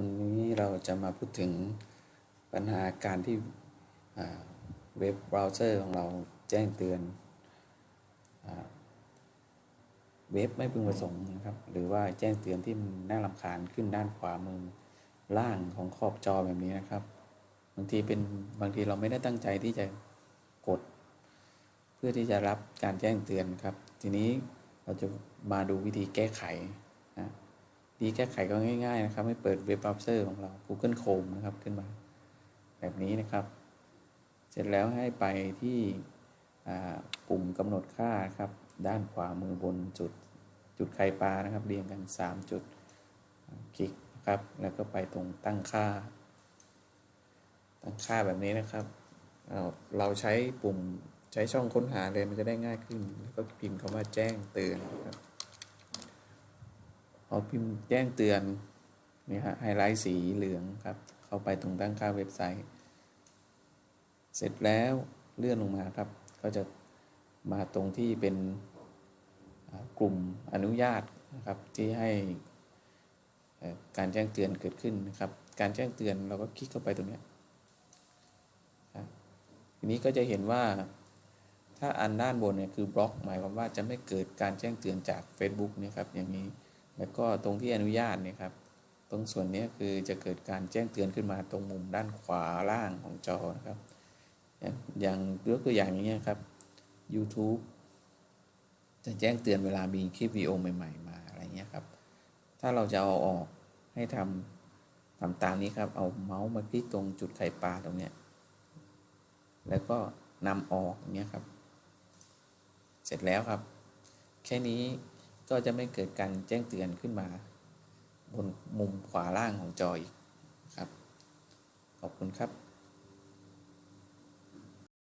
วันนี้เราจะมาพูดถึงปัญหาการที่เว็บเบราว์เซอร์ของเราแจ้งเตือนเว็บไม่พึงประสงค์นะครับ หรือว่าแจ้งเตือนที่มันน่ารำคาญขึ้นด้านขวามือล่างของขอบจอแบบนี้นะครับ บางทีเป็นบางทีเราไม่ได้ตั้งใจที่จะกด เพื่อที่จะรับการแจ้งเตือนครับ ทีนี้เราจะมาดูวิธีแก้ไข ธีแก้ไขก็ง่าย ๆ นะครับ ให้เปิดเว็บเบราว์เซอร์ของเรา Google Chrome นะครับขึ้นมา แบบนี้นะครับ เสร็จแล้วให้ไปที่ปุ่มกำหนดค่าครับ ด้านขวามือบนจุดจุดไข่ปลานะครับ เรียงกัน 3 จุดคลิกนะครับ แล้วก็ไปตรงตั้งค่า ตั้งค่าแบบนี้นะครับ เราเราใช้ปุ่มใช้ช่องค้นหาเลยมันจะได้ง่ายขึ้น แล้วก็พิมพ์คำว่าแจ้งเตือนนะครับ พอพิมพ์แจ้งเตือนนี่ฮะไฮไลท์สีเหลืองครับ เข้าไปตรงตั้งค่าเว็บไซต์ เสร็จแล้วเลื่อนลงมาครับ ก็จะมาตรงที่เป็นกลุ่มอนุญาตนะครับที่ให้การแจ้งเตือนเกิดขึ้นนะครับ การแจ้งเตือนเราก็คลิกเข้าไปตรงนี้ทีนี้ก็จะเห็นว่าถ้าอันด้านบนเนี่ยคือบล็อก หมายความว่าจะไม่เกิดการแจ้งเตือนจาก Facebook เนี่ยครับอย่างนี้ แล้วก็ตรงที่อนุญาตเนี่ยครับ ตรงส่วนนี้คือจะเกิดการแจ้งเตือนขึ้นมาตรงมุมด้านขวาล่างของจอนะครับ อย่างยกตัวอย่างอย่างนี้ยครับ YouTube จะแจ้งเตือนเวลามีคลิปวิดีโอใหม่ๆมาอะไรเงี้ยครับ ถ้าเราจะเอาออกให้ทำทำตามนี้ครับ เอาเมาส์มาคลิกตรงจุดไข่ปลาตรงเนี้ย แล้วก็นำออกอย่างเงี้ยครับ เสร็จแล้วครับ แค่นี้ ก็จะไม่เกิดการแจ้งเตือนขึ้นมา บนมุมขวาล่างของจออีกครับ ขอบคุณครับ